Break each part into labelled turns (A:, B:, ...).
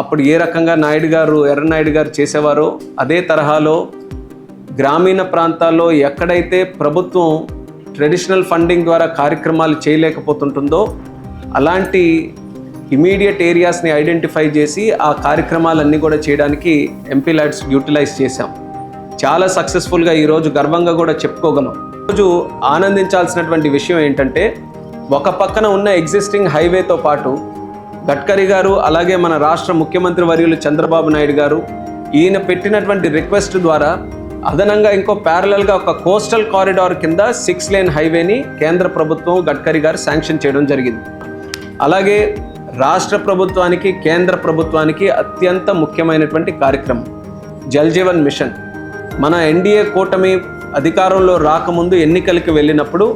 A: అప్పుడు ఏ రకంగా నాయుడు గారు ఎర్రనాయుడు గారు చేసేవారో అదే తరహాలో గ్రామీణ ప్రాంతాల్లో ఎక్కడైతే ప్రభుత్వం ట్రెడిషనల్ ఫండింగ్ ద్వారా కార్యక్రమాలు చేయలేకపోతుంటుందో అలాంటి ఇమీడియట్ ఏరియాస్ని ఐడెంటిఫై చేసి ఆ కార్యక్రమాలన్నీ కూడా చేయడానికి ఎంపీ ల్యాడ్స్ యూటిలైజ్ చేశాం. చాలా సక్సెస్ఫుల్గా ఈరోజు గర్వంగా కూడా చెప్పుకోగలం. ఈరోజు ఆనందించాల్సినటువంటి విషయం ఏంటంటే ఒక పక్కన ఉన్న ఎగ్జిస్టింగ్ హైవేతో పాటు గడ్కరీ గారు అలాగే మన రాష్ట్ర ముఖ్యమంత్రి వర్యులు చంద్రబాబు నాయుడు గారు ఈయన పెట్టినటువంటి రిక్వెస్ట్ ద్వారా అదనంగా ఇంకో ప్యారలల్గా ఒక కోస్టల్ కారిడార్ కింద సిక్స్ లేన్ హైవేని కేంద్ర ప్రభుత్వం గడ్కరీ గారు శాంక్షన్ చేయడం జరిగింది. అలాగే రాష్ట్ర ప్రభుత్వానికి కేంద్ర ప్రభుత్వానికి అత్యంత ముఖ్యమైనటువంటి కార్యక్రమం జల్ జీవన్ మిషన్. మన ఎన్డీఏ కూటమి అధికారంలో రాకముందు ఎన్నికలకి వెళ్ళినప్పుడు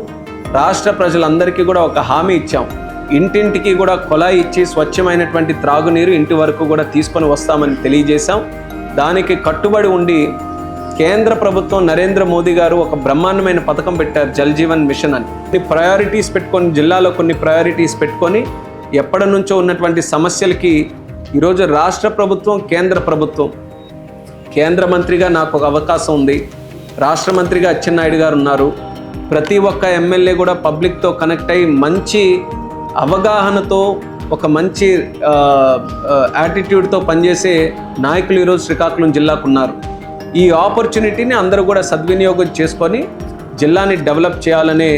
A: రాష్ట్ర ప్రజలందరికీ కూడా ఒక హామీ ఇచ్చాం. ఇంటింటికి కూడా కొలాయి ఇచ్చి స్వచ్ఛమైనటువంటి త్రాగునీరు ఇంటి వరకు కూడా తీసుకొని వస్తామని తెలియజేశాం. దానికి కట్టుబడి ఉండి కేంద్ర ప్రభుత్వం నరేంద్ర మోదీ గారు ఒక బ్రహ్మాండమైన పథకం పెట్టారు జల్ జీవన్ మిషన్ అని. కొన్ని ప్రయారిటీస్ పెట్టుకొని జిల్లాలో కొన్ని ప్రయారిటీస్ పెట్టుకొని ఎప్పటి నుంచో ఉన్నటువంటి సమస్యలకి ఈరోజు రాష్ట్ర ప్రభుత్వం కేంద్ర ప్రభుత్వం కేంద్ర మంత్రిగా నాకు ఒక అవకాశం ఉంది. రాష్ట్ర మంత్రిగా అచ్చెన్నాయుడు గారు ఉన్నారు. ప్రతి ఒక్క ఎమ్మెల్యే కూడా పబ్లిక్తో కనెక్ట్ అయ్యి మంచి అవగాహనతో ఒక మంచి యాటిట్యూడ్తో పనిచేసే నాయకులు ఈరోజు శ్రీకాకుళం జిల్లాకు ఉన్నారు ఈ ఆపర్చునిటీని అందరూ కూడా సద్వినియోగం చేసుకొని జిల్లాని డెవలప్ చేయాలనే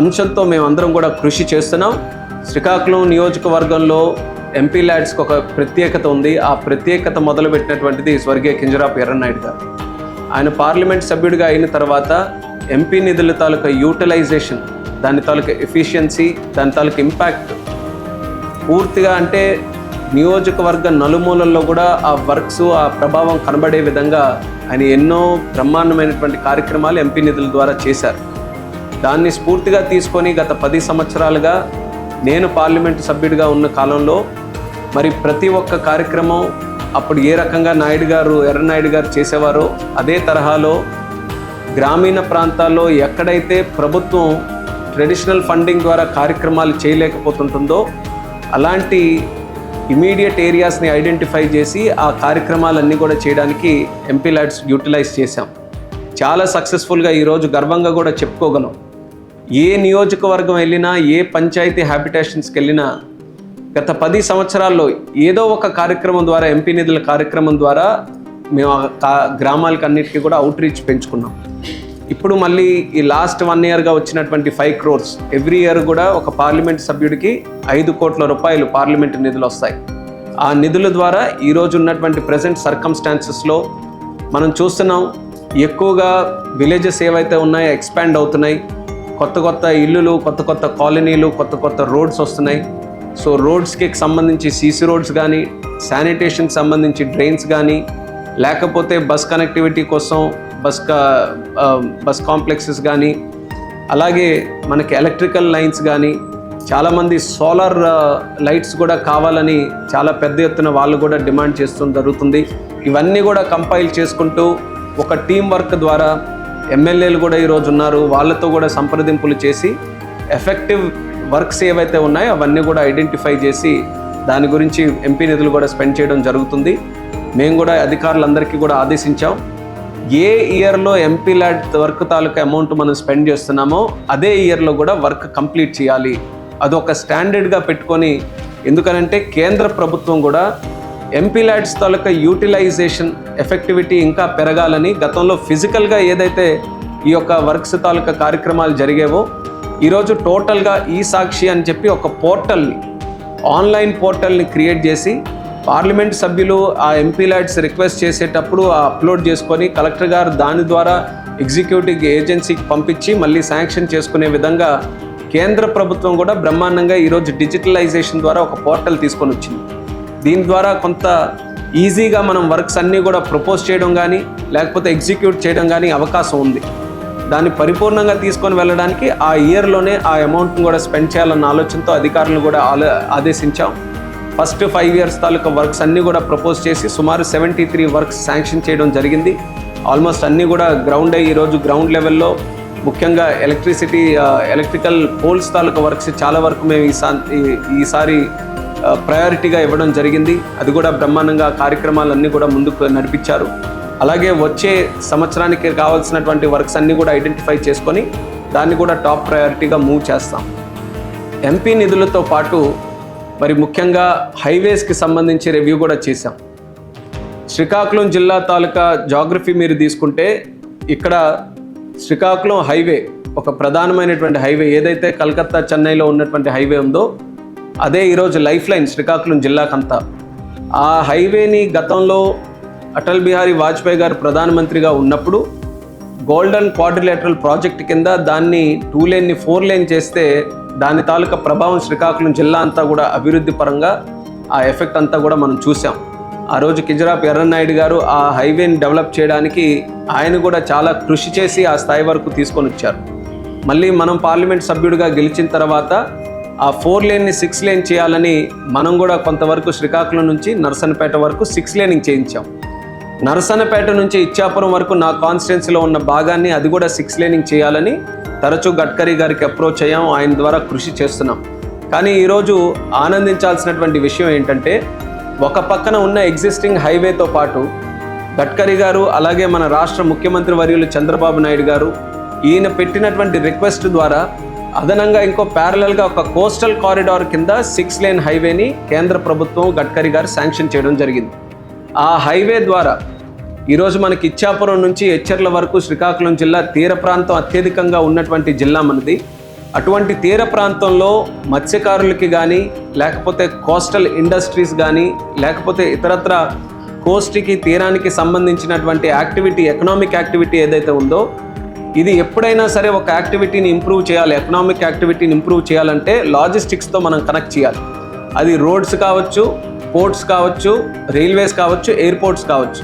A: అంశంతో మేము అందరం కూడా కృషి చేస్తున్నాం. శ్రీకాకుళం నియోజకవర్గంలో ఎంపీ ల్యాడ్స్కి ఒక ప్రత్యేకత ఉంది. ఆ ప్రత్యేకత మొదలుపెట్టినటువంటిది స్వర్గీయ కింజరాపు ఎర్రనాయుడు గారు. ఆయన పార్లమెంట్ సభ్యుడిగా అయిన తర్వాత ఎంపీ నిధుల తాలూకా యూటిలైజేషన్ దాని తాలూకా ఎఫిషియన్సీ దాని తాలూకు ఇంపాక్ట్ పూర్తిగా అంటే నియోజకవర్గ నలుమూలల్లో కూడా ఆ వర్క్స్ ఆ ప్రభావం కనబడే విధంగా ఆయన ఎన్నో బ్రహ్మాండమైనటువంటి కార్యక్రమాలు ఎంపీ నిధుల ద్వారా చేశారు. దాన్ని స్ఫూర్తిగా తీసుకొని గత పది సంవత్సరాలుగా నేను పార్లమెంటు సభ్యుడిగా ఉన్న కాలంలో మరి ప్రతి ఒక్క కార్యక్రమం అప్పుడు ఏ రకంగా నాయుడు గారు ఎర్రనాయుడు గారు చేసేవారో అదే తరహాలో గ్రామీణ ప్రాంతాల్లో ఎక్కడైతే ప్రభుత్వం ట్రెడిషనల్ ఫండింగ్ ద్వారా కార్యక్రమాలు చేయలేకపోతుంటుందో అలాంటి ఇమీడియట్ ఏరియాస్ని ఐడెంటిఫై చేసి ఆ కార్యక్రమాలన్నీ కూడా చేయడానికి ఎంపీ ల్యాడ్స్ యూటిలైజ్ చేశాం. చాలా సక్సెస్ఫుల్గా ఈరోజు గర్వంగా కూడా చెప్పుకోగలం. ఏ నియోజకవర్గం వెళ్ళినా ఏ పంచాయతీ హ్యాబిటేషన్స్కి వెళ్ళినా గత పది సంవత్సరాల్లో ఏదో ఒక కార్యక్రమం ద్వారా ఎంపీ నిధుల కార్యక్రమం ద్వారా మేము ఆ కా- గ్రామాలకు అన్నిటికీ కూడా అవుట్ రీచ్ పెంచుకున్నాం. ఇప్పుడు మళ్ళీ ఈ లాస్ట్ వన్ ఇయర్గా వచ్చినటువంటి ఫైవ్ క్రోర్స్ ఎవ్రీ ఇయర్ కూడా ఒక పార్లమెంట్ సభ్యుడికి ఐదు కోట్ల రూపాయలు పార్లమెంట్ నిధులు వస్తాయి. ఆ నిధుల ద్వారా ఈరోజు ఉన్నటువంటి ప్రజెంట్ సర్కమ్స్టాన్సెస్లో మనం చూస్తున్నాం ఎక్కువగా విలేజెస్ ఏవైతే ఉన్నాయో ఎక్స్పాండ్ అవుతున్నాయి. కొత్త కొత్త ఇల్లులు కొత్త కొత్త కాలనీలు కొత్త కొత్త రోడ్స్ వస్తున్నాయి. సో రోడ్స్కి సంబంధించి సీసీ రోడ్స్ కానీ శానిటేషన్కి సంబంధించి డ్రైన్స్ కానీ లేకపోతే బస్ కనెక్టివిటీ కోసం బస్ కా బస్ కాంప్లెక్సెస్ కానీ అలాగే మనకి ఎలక్ట్రికల్ లైన్స్ కానీ చాలామంది సోలార్ లైట్స్ కూడా కావాలని చాలా పెద్ద ఎత్తున వాళ్ళు కూడా డిమాండ్ చేస్తూ జరుగుతుంది. ఇవన్నీ కూడా కంపైల్ చేసుకుంటూ ఒక టీం వర్క్ ద్వారా ఎమ్మెల్యేలు కూడా ఈరోజు ఉన్నారు. వాళ్ళతో కూడా సంప్రదింపులు చేసి ఎఫెక్టివ్ వర్క్స్ ఏవైతే ఉన్నాయో అవన్నీ కూడా ఐడెంటిఫై చేసి దాని గురించి ఎంపీ నిధులు కూడా స్పెండ్ చేయడం జరుగుతుంది. మేము కూడా అధికారులందరికీ కూడా ఆదేశించాం. ఏ ఇయర్లో ఎంపీ ల్యాడ్ వర్క్ తాలూకా అమౌంట్ మనం స్పెండ్ చేస్తున్నామో అదే ఇయర్లో కూడా వర్క్ కంప్లీట్ చేయాలి. అదొక స్టాండర్డ్గా పెట్టుకొని ఎందుకనంటే కేంద్ర ప్రభుత్వం కూడా ఎంపీ ల్యాడ్స్ తాలూకా యూటిలైజేషన్ ఎఫెక్టివిటీ ఇంకా పెరగాలని గతంలో ఫిజికల్గా ఏదైతే ఈ యొక్క వర్క్స్ తాలూకా కార్యక్రమాలు జరిగేవో ఈరోజు టోటల్గా ఈ సాక్షి అని చెప్పి ఒక పోర్టల్ని ఆన్లైన్ పోర్టల్ని క్రియేట్ చేసి పార్లమెంట్ సభ్యులు ఆ ఎంపీ ల్యాడ్స్ రిక్వెస్ట్ చేసేటప్పుడు అప్లోడ్ చేసుకొని కలెక్టర్ గారు దాని ద్వారా ఎగ్జిక్యూటివ్ ఏజెన్సీకి పంపించి మళ్ళీ శాంక్షన్ చేసుకునే విధంగా కేంద్ర ప్రభుత్వం కూడా బ్రహ్మాండంగా ఈరోజు డిజిటలైజేషన్ ద్వారా ఒక పోర్టల్ తీసుకొని వచ్చింది. దీని ద్వారా కొంత ఈజీగా మనం వర్క్స్ అన్నీ కూడా ప్రపోజ్ చేయడం కానీ లేకపోతే ఎగ్జిక్యూట్ చేయడం కానీ అవకాశం ఉంది. దాన్ని పరిపూర్ణంగా తీసుకొని వెళ్ళడానికి ఆ ఇయర్లోనే ఆ అమౌంట్ని కూడా స్పెండ్ చేయాలన్న ఆలోచనతో అధికారులను కూడా ఆలో ఆదేశించాం. ఫస్ట్ ఫైవ్ ఇయర్స్ తాలూకా వర్క్స్ అన్నీ కూడా ప్రపోజ్ చేసి సుమారు సెవెంటీ త్రీ వర్క్స్ శాంక్షన్ చేయడం జరిగింది. ఆల్మోస్ట్ అన్నీ కూడా గ్రౌండ్ అయ్యి ఈరోజు గ్రౌండ్ లెవెల్లో ముఖ్యంగా ఎలక్ట్రిసిటీ ఎలక్ట్రికల్ పోల్స్ తాలూకా వర్క్స్ చాలా వరకు మేము ఈసా ఈసారి ప్రయారిటీగా ఇవ్వడం జరిగింది. అది కూడా బ్రహ్మాండంగా కార్యక్రమాలన్నీ కూడా ముందుకు నడిపించారు. అలాగే వచ్చే సంవత్సరానికి కావాల్సినటువంటి వర్క్స్ అన్నీ కూడా ఐడెంటిఫై చేసుకొని దాన్ని కూడా టాప్ ప్రయారిటీగా మూవ్ చేస్తాం. ఎంపీ నిధులతో పాటు మరి ముఖ్యంగా హైవేస్కి సంబంధించి రివ్యూ కూడా చేశాం. శ్రీకాకుళం జిల్లా తాలూకా జాగ్రఫీ మీరు తీసుకుంటే ఇక్కడ శ్రీకాకుళం హైవే ఒక ప్రధానమైనటువంటి హైవే ఏదైతే కలకత్తా చెన్నైలో ఉన్నటువంటి హైవే ఉందో అదే ఈరోజు లైఫ్ లైన్ శ్రీకాకుళం జిల్లాకంతా. ఆ హైవేని గతంలో అటల్ బిహారీ వాజ్పేయి గారు ప్రధానమంత్రిగా ఉన్నప్పుడు గోల్డెన్ క్వాడ్రిలేటరల్ ప్రాజెక్ట్ కింద దాన్ని టూ లేన్ని ఫోర్ లేన్ చేస్తే దాని తాలూకా ప్రభావం శ్రీకాకుళం జిల్లా అంతా కూడా అభివృద్ధి పరంగా ఆ ఎఫెక్ట్ అంతా కూడా మనం చూసాం ఆ రోజు కిజరాప్ ఎర్రనాయుడు గారు ఆ హైవేని డెవలప్ చేయడానికి ఆయన కూడా చాలా కృషి చేసి ఆ స్థాయి వరకు తీసుకొని వచ్చారు. మళ్ళీ మనం పార్లమెంట్ సభ్యుడిగా గెలిచిన తర్వాత ఆ ఫోర్ లేన్ని సిక్స్ లేన్ చేయాలని మనం కూడా కొంతవరకు శ్రీకాకుళం నుంచి నరసనపేట వరకు సిక్స్ లేనింగ్ చేయించాం. నరసనపేట నుంచి ఇచ్చాపురం వరకు నా కాన్స్టిట్యున్సీలో ఉన్న భాగాన్ని అది కూడా సిక్స్ లేనింగ్ చేయాలని తరచూ గడ్కరీ గారికి అప్రోచ్ అయ్యాం ఆయన ద్వారా కృషి చేస్తున్నాం. కానీ ఈరోజు ఆనందించాల్సినటువంటి విషయం ఏంటంటే ఒక పక్కన ఉన్న ఎగ్జిస్టింగ్ హైవేతో పాటు గడ్కరీ గారు అలాగే మన రాష్ట్ర ముఖ్యమంత్రి వర్యులు చంద్రబాబు నాయుడు గారు ఈయన పెట్టినటువంటి రిక్వెస్ట్ ద్వారా అదనంగా ఇంకో ప్యారలల్గా ఒక కోస్టల్ కారిడార్ కింద సిక్స్ లేన్ హైవేని కేంద్ర ప్రభుత్వం గడ్కరీ గారు శాంక్షన్ చేయడం జరిగింది. ఆ హైవే ద్వారా ఈరోజు మనకి ఇచ్చాపురం నుంచి ఎచ్చర్ల వరకు శ్రీకాకుళం జిల్లా తీర ప్రాంతం అత్యధికంగా ఉన్నటువంటి జిల్లా మనది. అటువంటి తీర ప్రాంతంలో మత్స్యకారులకి కానీ లేకపోతే కోస్టల్ ఇండస్ట్రీస్ కానీ లేకపోతే ఇతరత్ర కోస్ట్కి తీరానికి సంబంధించినటువంటి యాక్టివిటీ ఎకనామిక్ యాక్టివిటీ ఏదైతే ఉందో ఇది ఎప్పుడైనా సరే ఒక యాక్టివిటీని ఇంప్రూవ్ చేయాలి ఎకనామిక్ యాక్టివిటీని ఇంప్రూవ్ చేయాలంటే లాజిస్టిక్స్తో మనం కనెక్ట్ చేయాలి. అది రోడ్స్ కావచ్చు పోర్ట్స్ కావచ్చు రైల్వేస్ కావచ్చు ఎయిర్పోర్ట్స్ కావచ్చు.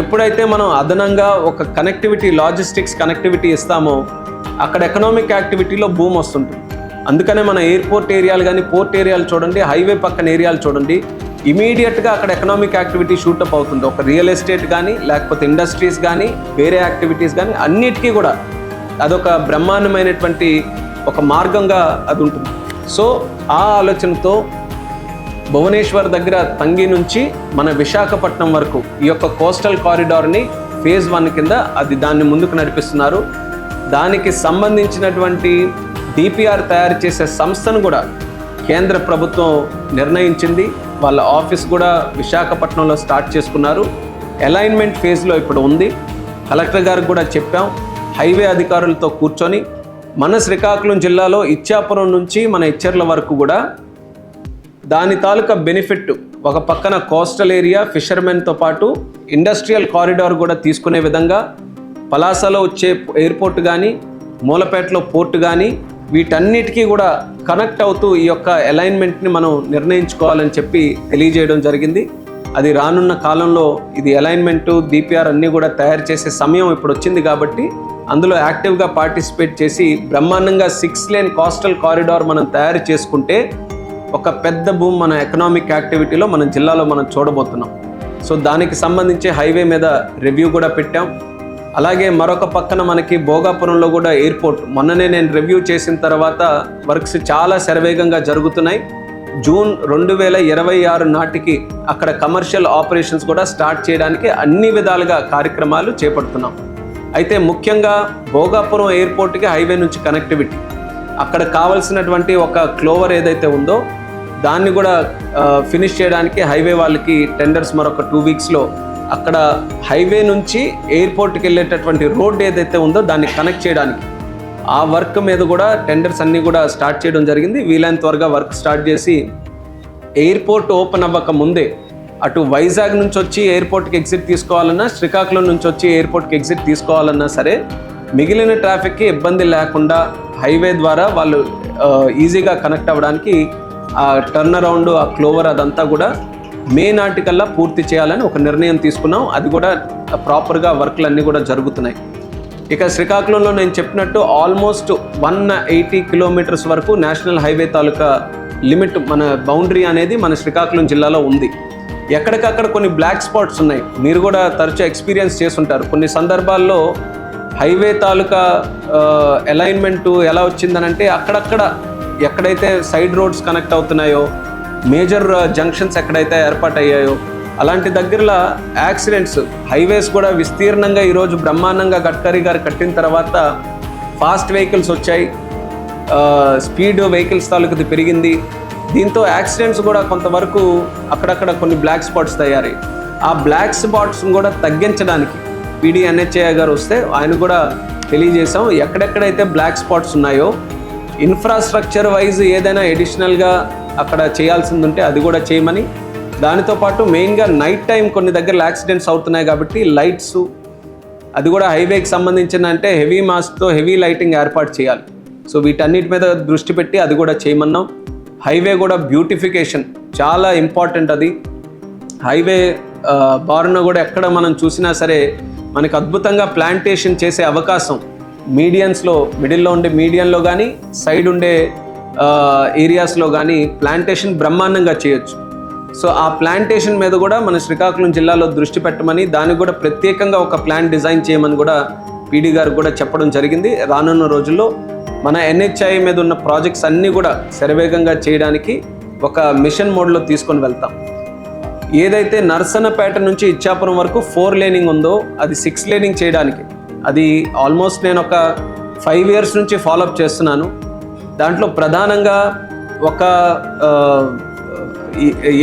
A: ఎప్పుడైతే మనం అదనంగా ఒక కనెక్టివిటీ లాజిస్టిక్స్ కనెక్టివిటీ ఇస్తామో అక్కడ ఎకనామిక్ యాక్టివిటీలో భూమి వస్తుంటుంది. అందుకనే మన ఎయిర్పోర్ట్ ఏరియాలు కానీ పోర్ట్ ఏరియాలు చూడండి హైవే పక్కన ఏరియాలు చూడండి ఇమీడియట్గా అక్కడ ఎకనామిక్ యాక్టివిటీ షూటప్ అవుతుంది. ఒక రియల్ ఎస్టేట్ కానీ లేకపోతే ఇండస్ట్రీస్ కానీ వేరే యాక్టివిటీస్ కానీ అన్నిటికీ కూడా అదొక బ్రహ్మాండమైనటువంటి ఒక మార్గంగా అది ఉంటుంది. సో ఆ ఆలోచనతో భువనేశ్వర్ దగ్గర తంగి నుంచి మన విశాఖపట్నం వరకు ఈ యొక్క కోస్టల్ కారిడార్ని ఫేజ్ వన్ కింద అది దాన్ని ముందుకు నడిపిస్తున్నారు. దానికి సంబంధించినటువంటి డిపిఆర్ తయారు చేసే సంస్థను కూడా కేంద్ర ప్రభుత్వం నిర్ణయించింది. వాళ్ళ ఆఫీస్ కూడా విశాఖపట్నంలో స్టార్ట్ చేసుకున్నారు. అలైన్మెంట్ ఫేజ్లో ఇప్పుడు ఉంది. కలెక్టర్ గారికి కూడా చెప్పాం. హైవే అధికారులతో కూర్చొని మన శ్రీకాకుళం జిల్లాలో ఇచ్చాపురం నుంచి మన ఇచ్చర్ల వరకు కూడా దాని తాలూకా బెనిఫిట్ ఒక పక్కన కోస్టల్ ఏరియా ఫిషర్మెన్తో పాటు ఇండస్ట్రియల్ కారిడార్ కూడా తీసుకునే విధంగా పలాసలో వచ్చే ఎయిర్పోర్ట్ కానీ మూలపేటలో పోర్ట్ కానీ వీటన్నిటికీ కూడా కనెక్ట్ అవుతూ ఈ యొక్క అలైన్మెంట్ని మనం నిర్ణయించుకోవాలని చెప్పి తెలియజేయడం జరిగింది. అది రానున్న కాలంలో ఇది అలైన్మెంట్ డిపిఆర్ అన్నీ కూడా తయారు చేసే సమయం ఇప్పుడు వచ్చింది కాబట్టి అందులో యాక్టివ్గా పార్టిసిపేట్ చేసి బ్రహ్మాండంగా సిక్స్ లేన్ కోస్టల్ కారిడార్ మనం తయారు చేసుకుంటే ఒక పెద్ద భూమి మన ఎకనామిక్ యాక్టివిటీలో మన జిల్లాలో మనం చూడబోతున్నాం. సో దానికి సంబంధించి హైవే మీద రివ్యూ కూడా పెట్టాం. అలాగే మరొక పక్కన మనకి భోగాపురంలో కూడా ఎయిర్పోర్ట్ మొన్ననే నేను రివ్యూ చేసిన తర్వాత వర్క్స్ చాలా శరవేగంగా జరుగుతున్నాయి. జూన్ రెండు వేల ఇరవై ఆరు నాటికి అక్కడ కమర్షియల్ ఆపరేషన్స్ కూడా స్టార్ట్ చేయడానికి అన్ని విధాలుగా కార్యక్రమాలు చేపడుతున్నాం. అయితే ముఖ్యంగా భోగాపురం ఎయిర్పోర్ట్కి హైవే నుంచి కనెక్టివిటీ అక్కడ కావలసినటువంటి ఒక క్లోవర్ ఏదైతే ఉందో దాన్ని కూడా ఫినిష్ చేయడానికి హైవే వాళ్ళకి టెండర్స్ మరొక టూ వీక్స్లో అక్కడ హైవే నుంచి ఎయిర్పోర్ట్కి వెళ్ళేటటువంటి రోడ్ ఏదైతే ఉందో దాన్ని కనెక్ట్ చేయడానికి. ఆ వర్క్ మీద కూడా టెండర్స్ అన్నీ కూడా స్టార్ట్ చేయడం జరిగింది. వీలైన త్వరగా వర్క్ స్టార్ట్ చేసి ఎయిర్పోర్ట్ ఓపెన్ అవ్వక ముందే అటు వైజాగ్ నుంచి వచ్చి ఎయిర్పోర్ట్కి ఎగ్జిట్ తీసుకోవాలన్నా శ్రీకాకుళం నుంచి వచ్చి ఎయిర్పోర్ట్కి ఎగ్జిట్ తీసుకోవాలన్నా సరే మిగిలిన ట్రాఫిక్కి ఇబ్బంది లేకుండా హైవే ద్వారా వాళ్ళు ఈజీగా కనెక్ట్ అవ్వడానికి ఆ టర్న్ అరౌండ్ ఆ క్లోవర్ అదంతా కూడా మే నాటికల్లా పూర్తి చేయాలని ఒక నిర్ణయం తీసుకున్నాం. అది కూడా ప్రాపర్గా వర్క్లు అన్నీ కూడా జరుగుతున్నాయి. ఇక శ్రీకాకుళంలో నేను చెప్పినట్టు ఆల్మోస్ట్ వన్ ఎయిటీ కిలోమీటర్స్ వరకు నేషనల్ హైవే తాలూకా లిమిట్ మన బౌండరీ అనేది మన శ్రీకాకుళం జిల్లాలో ఉంది. ఎక్కడికక్కడ కొన్ని బ్లాక్ స్పాట్స్ ఉన్నాయి. మీరు కూడా తరచూ ఎక్స్పీరియన్స్ చేస్తుంటారు. కొన్ని సందర్భాల్లో హైవే తాలూకా అలైన్మెంటు ఎలా వచ్చిందనంటే అక్కడక్కడ ఎక్కడైతే సైడ్ రోడ్స్ కనెక్ట్ అవుతున్నాయో మేజర్ జంక్షన్స్ ఎక్కడైతే ఏర్పాటయ్యాయో అలాంటి దగ్గరలో యాక్సిడెంట్స్ హైవేస్ కూడా విస్తీర్ణంగా ఈరోజు బ్రహ్మాండంగా గడ్కరీ గారు కట్టిన తర్వాత ఫాస్ట్ వెహికల్స్ వచ్చాయి. స్పీడ్ వెహికల్స్ తాలూకుది పెరిగింది. దీంతో యాక్సిడెంట్స్ కూడా కొంతవరకు అక్కడక్కడ కొన్ని బ్లాక్ స్పాట్స్ తయారయ్యాయి ఆ బ్లాక్ స్పాట్స్ కూడా తగ్గించడానికి పీడీ ఎన్హెచ్ఏ గారు వస్తే ఆయన కూడా తెలియజేశాం ఎక్కడెక్కడైతే బ్లాక్ స్పాట్స్ ఉన్నాయో ఇన్ఫ్రాస్ట్రక్చర్ వైజ్ ఏదైనా ఎడిషనల్గా అక్కడ చేయాల్సింది ఉంటే అది కూడా చేయమని. దానితో పాటు మెయిన్గా నైట్ టైం కొన్ని దగ్గర యాక్సిడెంట్స్ అవుతున్నాయి కాబట్టి లైట్స్ అది కూడా హైవేకి సంబంధించిన అంటే హెవీ మాస్క్తో హెవీ లైటింగ్ ఏర్పాటు చేయాలి. సో వీటన్నిటి మీద దృష్టి పెట్టి అది కూడా చేయమన్నాం. హైవే కూడా బ్యూటిఫికేషన్ చాలా ఇంపార్టెంట్ అది. హైవే బారున కూడా ఎక్కడ మనం చూసినా సరే మనకు అద్భుతంగా ప్లాంటేషన్ చేసే అవకాశం. మీడియన్స్లో మిడిల్లో ఉండే మీడియంలో కానీ సైడ్ ఉండే ఏరియాస్లో కానీ ప్లాంటేషన్ బ్రహ్మాండంగా చేయొచ్చు. సో ఆ ప్లాంటేషన్ మీద కూడా మన శ్రీకాకుళం జిల్లాలో దృష్టి పెట్టమని దానికి కూడా ప్రత్యేకంగా ఒక ప్లాన్ డిజైన్ చేయమని కూడా పీడీ గారు కూడా చెప్పడం జరిగింది. రానున్న రోజుల్లో మన ఎన్హెచ్ఐ మీద ఉన్న ప్రాజెక్ట్స్ అన్నీ కూడా శరవేగంగా చేయడానికి ఒక మిషన్ మోడ్లో తీసుకొని వెళ్తాం. ఏదైతే నర్సన్నపేట నుంచి ఇచ్చాపురం వరకు ఫోర్ లేనింగ్ ఉందో అది సిక్స్ లేనింగ్ చేయడానికి. అది ఆల్మోస్ట్ నేను ఒక ఫైవ్ ఇయర్స్ నుంచి ఫాలోఅప్ చేస్తున్నాను. దాంట్లో ప్రధానంగా ఒక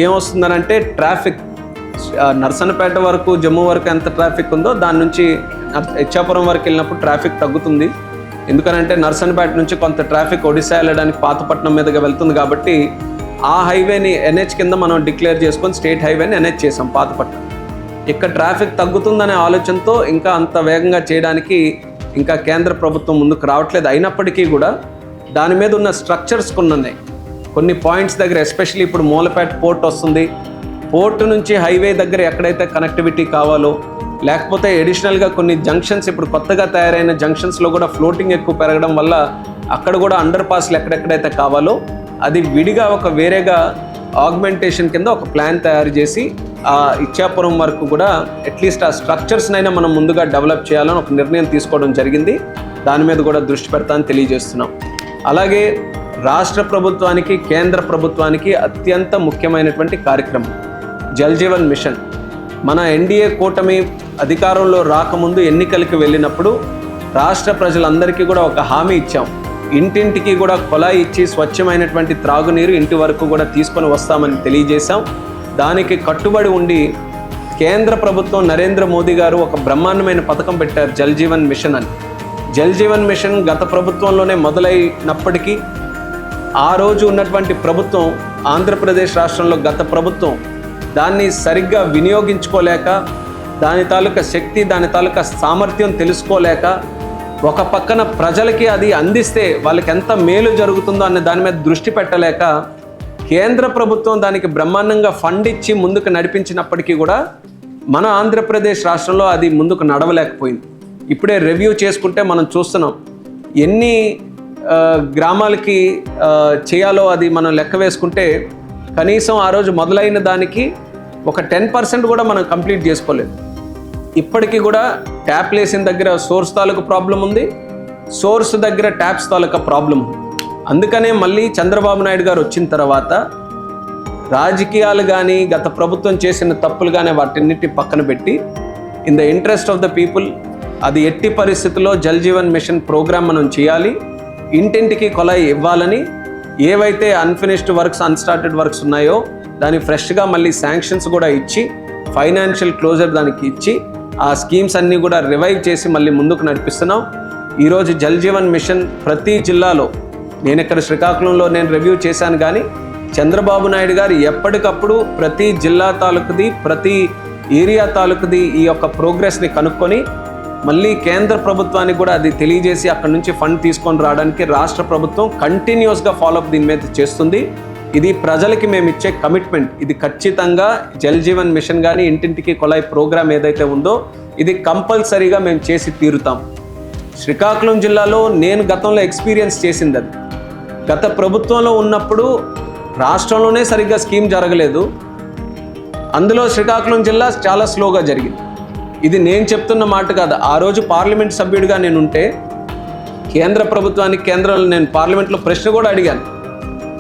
A: ఏమొస్తుందనంటే ట్రాఫిక్ నర్సన్నపేట వరకు జమ్మూ వరకు ఎంత ట్రాఫిక్ ఉందో దాని నుంచి ఇచ్చాపురం వరకు వెళ్ళినప్పుడు ట్రాఫిక్ తగ్గుతుంది. ఎందుకనంటే నర్సన్నపేట నుంచి కొంత ట్రాఫిక్ ఒడిశా వెళ్ళడానికి పాతపట్నం మీదుగా వెళ్తుంది కాబట్టి ఆ హైవేని ఎన్హెచ్ కింద మనం డిక్లేర్ చేసుకొని స్టేట్ హైవేని ఎన్హెచ్ చేసాం పాతపట్నం. ఇక్కడ ట్రాఫిక్ తగ్గుతుందనే ఆలోచనతో ఇంకా అంత వేగంగా చేయడానికి ఇంకా కేంద్ర ప్రభుత్వం ముందుకు రావట్లేదు. అయినప్పటికీ కూడా దాని మీద ఉన్న స్ట్రక్చర్స్ కొన్ని ఉన్నాయి కొన్ని పాయింట్స్ దగ్గర ఎస్పెషల్లీ ఇప్పుడు మూలపేట పోర్ట్ వస్తుంది. పోర్ట్ నుంచి హైవే దగ్గర ఎక్కడైతే కనెక్టివిటీ కావాలో లేకపోతే ఎడిషనల్గా కొన్ని జంక్షన్స్ ఇప్పుడు కొత్తగా తయారైన జంక్షన్స్లో కూడా ఫ్లోటింగ్ ఎక్కువ పెరగడం వల్ల అక్కడ కూడా అండర్ పాస్లు ఎక్కడెక్కడైతే కావాలో అది విడిగా ఒక వేరేగా ఆగ్మెంటేషన్ కింద ఒక ప్లాన్ తయారు చేసి ఇచ్చాపురం వరకు కూడా అట్లీస్ట్ ఆ స్ట్రక్చర్స్నైనా మనం ముందుగా డెవలప్ చేయాలని ఒక నిర్ణయం తీసుకోవడం జరిగింది. దాని మీద కూడా దృష్టి పెడతామని తెలియజేస్తున్నాం. అలాగే రాష్ట్ర ప్రభుత్వానికి కేంద్ర ప్రభుత్వానికి అత్యంత ముఖ్యమైనటువంటి కార్యక్రమం జల్ జీవన్ మిషన్. మన ఎన్డీఏ కూటమి అధికారంలో రాకముందు ఎన్నికలకు వెళ్ళినప్పుడు రాష్ట్ర ప్రజలందరికీ కూడా ఒక హామీ ఇచ్చాం. ఇంటింటికి కూడా కొలాయి ఇచ్చి స్వచ్ఛమైనటువంటి త్రాగునీరు ఇంటి వరకు కూడా తీసుకొని వస్తామని తెలియజేశాం. దానికి కట్టుబడి ఉండి కేంద్ర ప్రభుత్వం నరేంద్ర మోదీ గారు ఒక బ్రహ్మాండమైన పథకం పెట్టారు జల్ జీవన్ మిషన్ అని. జల్ జీవన్ మిషన్ గత ప్రభుత్వంలోనే మొదలైనప్పటికీ ఆ రోజు ఉన్నటువంటి ప్రభుత్వం ఆంధ్రప్రదేశ్ రాష్ట్రంలో గత ప్రభుత్వం దాన్ని సరిగ్గా వినియోగించుకోలేక దాని తాలూకా శక్తి దాని తాలూకా సామర్థ్యం తెలుసుకోలేక ఒక పక్కన ప్రజలకి అది అందిస్తే వాళ్ళకి ఎంత మేలు జరుగుతుందో అనే దాని మీద దృష్టి పెట్టలేక కేంద్ర ప్రభుత్వం దానికి బ్రహ్మాండంగా ఫండ్ ఇచ్చి ముందుకు నడిపించినప్పటికీ కూడా మన ఆంధ్రప్రదేశ్ రాష్ట్రంలో అది ముందుకు నడవలేకపోయింది. ఇప్పుడే రివ్యూ చేసుకుంటే మనం చూస్తున్నాం. ఎన్ని గ్రామాలకి చేయాలో అది మనం లెక్క వేసుకుంటే కనీసం ఆ రోజు మొదలైన దానికి ఒక టెన్ పర్సెంట్ కూడా మనం కంప్లీట్ చేసుకోలేదు. ఇప్పటికీ కూడా ట్యాప్ లేసిన దగ్గర సోర్స్ తాలూకు ప్రాబ్లం ఉంది. సోర్స్ దగ్గర ట్యాప్స్ తాలూకా ప్రాబ్లం ఉంది. అందుకనే మళ్ళీ చంద్రబాబు నాయుడు గారు వచ్చిన తర్వాత రాజకీయాలు కానీ గత ప్రభుత్వం చేసిన తప్పులు కానీ వాటిన్నిటి పక్కన పెట్టి in the interest of the people అది ఎట్టి పరిస్థితుల్లో జల్ జీవన్ మిషన్ ప్రోగ్రామ్ మనం చేయాలి ఇంటింటికి కొలాయి ఇవ్వాలని ఏవైతే అన్ఫినిష్డ్ వర్క్స్ అన్స్టార్టెడ్ వర్క్స్ ఉన్నాయో దాన్ని ఫ్రెష్గా మళ్ళీ శాంక్షన్స్ కూడా ఇచ్చి ఫైనాన్షియల్ క్లోజర్ దానికి ఇచ్చి ఆ స్కీమ్స్ అన్నీ కూడా రివైవ్ చేసి మళ్ళీ ముందుకు నడిపిస్తున్నాం. ఈరోజు జల్ జీవన్ మిషన్ ప్రతి జిల్లాలో నేను ఇక్కడ శ్రీకాకుళంలో నేను రివ్యూ చేశాను కానీ చంద్రబాబు నాయుడు గారు ఎప్పటికప్పుడు ప్రతి జిల్లా తాలూకుది ప్రతి ఏరియా తాలూకుది ఈ యొక్క ప్రోగ్రెస్ని కనుక్కొని మళ్ళీ కేంద్ర ప్రభుత్వానికి కూడా అది తెలియజేసి అక్కడ నుంచి ఫండ్ తీసుకొని రావడానికి రాష్ట్ర ప్రభుత్వం కంటిన్యూస్గా ఫాలోఅప్ దీని మీద చేస్తుంది. ఇది ప్రజలకి మేము ఇచ్చే కమిట్మెంట్ ఇది ఖచ్చితంగా జల్ జీవన్ మిషన్ కానీ ఇంటింటికి కొలాయి ప్రోగ్రామ్ ఏదైతే ఉందో ఇది కంపల్సరీగా మేము చేసి తీరుతాం. శ్రీకాకుళం జిల్లాలో నేను గతంలో ఎక్స్పీరియన్స్ చేసింది అది. గత ప్రభుత్వంలో ఉన్నప్పుడు రాష్ట్రంలోనే సరిగ్గా స్కీమ్ జరగలేదు. అందులో శ్రీకాకుళం జిల్లా చాలా స్లోగా జరిగింది. ఇది నేను చెప్తున్న మాట కాదు. ఆ రోజు పార్లమెంట్ సభ్యుడిగా నేను ఉంటే కేంద్ర ప్రభుత్వానికి కేంద్రంలో నేను పార్లమెంట్లో ప్రశ్న కూడా అడిగాను.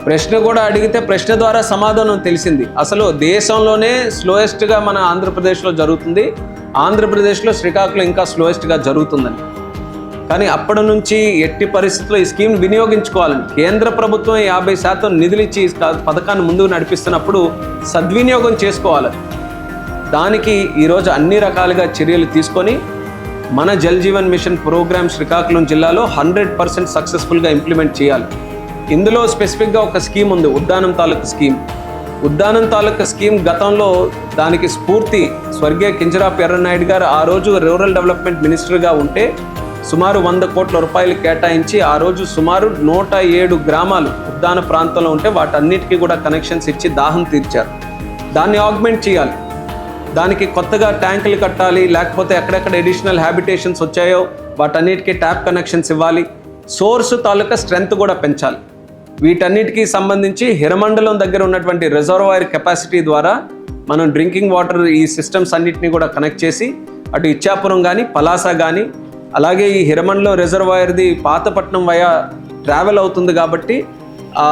A: ప్రశ్న కూడా అడిగితే ప్రశ్న ద్వారా సమాధానం తెలిసింది. అసలు దేశంలోనే స్లోయెస్ట్గా మన ఆంధ్రప్రదేశ్లో జరుగుతుంది. ఆంధ్రప్రదేశ్లో శ్రీకాకుళం ఇంకా స్లోయెస్ట్గా జరుగుతుందని. కానీ అప్పటి నుంచి ఎట్టి పరిస్థితుల్లో ఈ స్కీమ్ వినియోగించుకోవాలని కేంద్ర ప్రభుత్వం యాభై శాతం నిధులు ఇచ్చి పథకాన్ని ముందుకు నడిపిస్తున్నప్పుడు సద్వినియోగం చేసుకోవాలి దానికి ఈరోజు అన్ని రకాలుగా చర్యలు తీసుకొని మన జల్ జీవన్ మిషన్ ప్రోగ్రామ్ శ్రీకాకుళం జిల్లాలో హండ్రెడ్ పర్సెంట్ సక్సెస్ఫుల్గా ఇంప్లిమెంట్ చేయాలి. ఇందులో స్పెసిఫిక్గా ఒక స్కీమ్ ఉంది ఉద్దానం తాలూకు స్కీమ్. ఉద్దానం తాలూకా స్కీమ్ గతంలో దానికి స్ఫూర్తి స్వర్గీయ కింజరాపు ఎర్రనాయుడు గారు ఆ రోజు రూరల్ డెవలప్మెంట్ మినిస్టర్గా ఉంటే సుమారు వంద కోట్ల రూపాయలు కేటాయించి ఆ రోజు సుమారు నూట ఏడు గ్రామాలు ఉద్దాన ప్రాంతంలో ఉంటే వాటన్నిటికీ కూడా కనెక్షన్స్ ఇచ్చి దాహం తీర్చారు. దాన్ని ఆగ్మెంట్ చేయాలి. దానికి కొత్తగా ట్యాంకులు కట్టాలి లేకపోతే ఎక్కడెక్కడ ఎడిషనల్ హ్యాబిటేషన్స్ వచ్చాయో వాటన్నిటికీ ట్యాప్ కనెక్షన్స్ ఇవ్వాలి. సోర్స్ తాలూకా స్ట్రెంగ్త్ కూడా పెంచాలి. వీటన్నిటికీ సంబంధించి హిరమండలం దగ్గర ఉన్నటువంటి రిజర్వాయర్ కెపాసిటీ ద్వారా మనం డ్రింకింగ్ వాటర్ ఈ సిస్టమ్స్ అన్నిటిని కూడా కనెక్ట్ చేసి అటు ఇచ్చాపురం కానీ పలాస కానీ అలాగే ఈ హిరమన్లో రిజర్వాయర్ది పాతపట్నం వయా ట్రావెల్ అవుతుంది కాబట్టి ఆ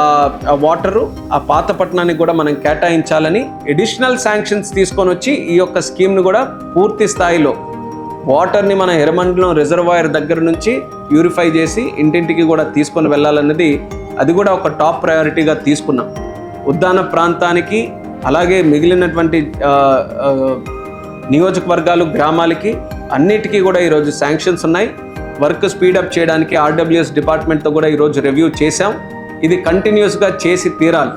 A: వాటరు ఆ పాతపట్నానికి కూడా మనం కేటాయించాలని ఎడిషనల్ శాంక్షన్స్ తీసుకొని వచ్చి ఈ యొక్క స్కీమ్ను కూడా పూర్తి స్థాయిలో వాటర్ని మన హిరమండలం రిజర్వాయర్ దగ్గర నుంచి ప్యూరిఫై చేసి ఇంటింటికి కూడా తీసుకొని వెళ్ళాలన్నది అది కూడా ఒక టాప్ ప్రయారిటీగా తీసుకున్నాం. ఉద్దాన ప్రాంతానికి అలాగే మిగిలినటువంటి నియోజకవర్గాలు గ్రామాలకి అన్నిటికీ కూడా ఈరోజు శాంక్షన్స్ ఉన్నాయి. వర్క్ స్పీడప్ చేయడానికి ఆర్డబ్ల్యూఎస్ డిపార్ట్మెంట్తో కూడా ఈరోజు రివ్యూ చేశాం. ఇది కంటిన్యూస్గా చేసి తీరాలి.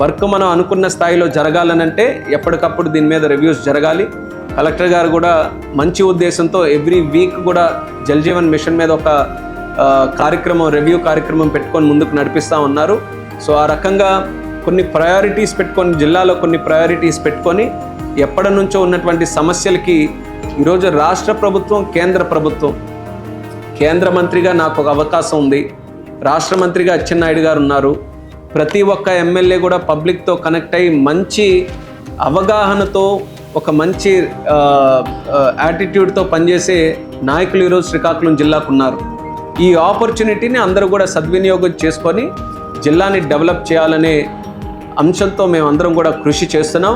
A: వర్క్ మనం అనుకున్న స్థాయిలో జరగాలనంటే ఎప్పటికప్పుడు దీని మీద రివ్యూస్ జరగాలి. కలెక్టర్ గారు కూడా మంచి ఉద్దేశంతో ఎవ్రీ వీక్ కూడా జల్జీవన్ మిషన్ మీద ఒక కార్యక్రమం రివ్యూ కార్యక్రమం పెట్టుకొని ముందుకు నడిపిస్తూ ఉన్నారు. సో ఆ రకంగా కొన్ని ప్రయారిటీస్ పెట్టుకొని జిల్లాలో కొన్ని ప్రయారిటీస్ పెట్టుకొని ఎప్పటి నుంచో ఉన్నటువంటి సమస్యలకి ఈరోజు రాష్ట్ర ప్రభుత్వం కేంద్ర ప్రభుత్వం కేంద్ర మంత్రిగా నాకు ఒక అవకాశం ఉంది. రాష్ట్ర మంత్రిగా అచ్చెన్నాయుడు గారు ఉన్నారు. ప్రతి ఒక్క ఎమ్మెల్యే కూడా పబ్లిక్తో కనెక్ట్ అయ్యి మంచి అవగాహనతో ఒక మంచి యాటిట్యూడ్తో పనిచేసే నాయకులు ఈరోజు శ్రీకాకుళం జిల్లాకు ఉన్నారు. ఈ ఆపర్చునిటీని అందరూ కూడా సద్వినియోగం చేసుకొని జిల్లాని డెవలప్ చేయాలనే అంశంతో మేము అందరం కూడా కృషి చేస్తున్నాం.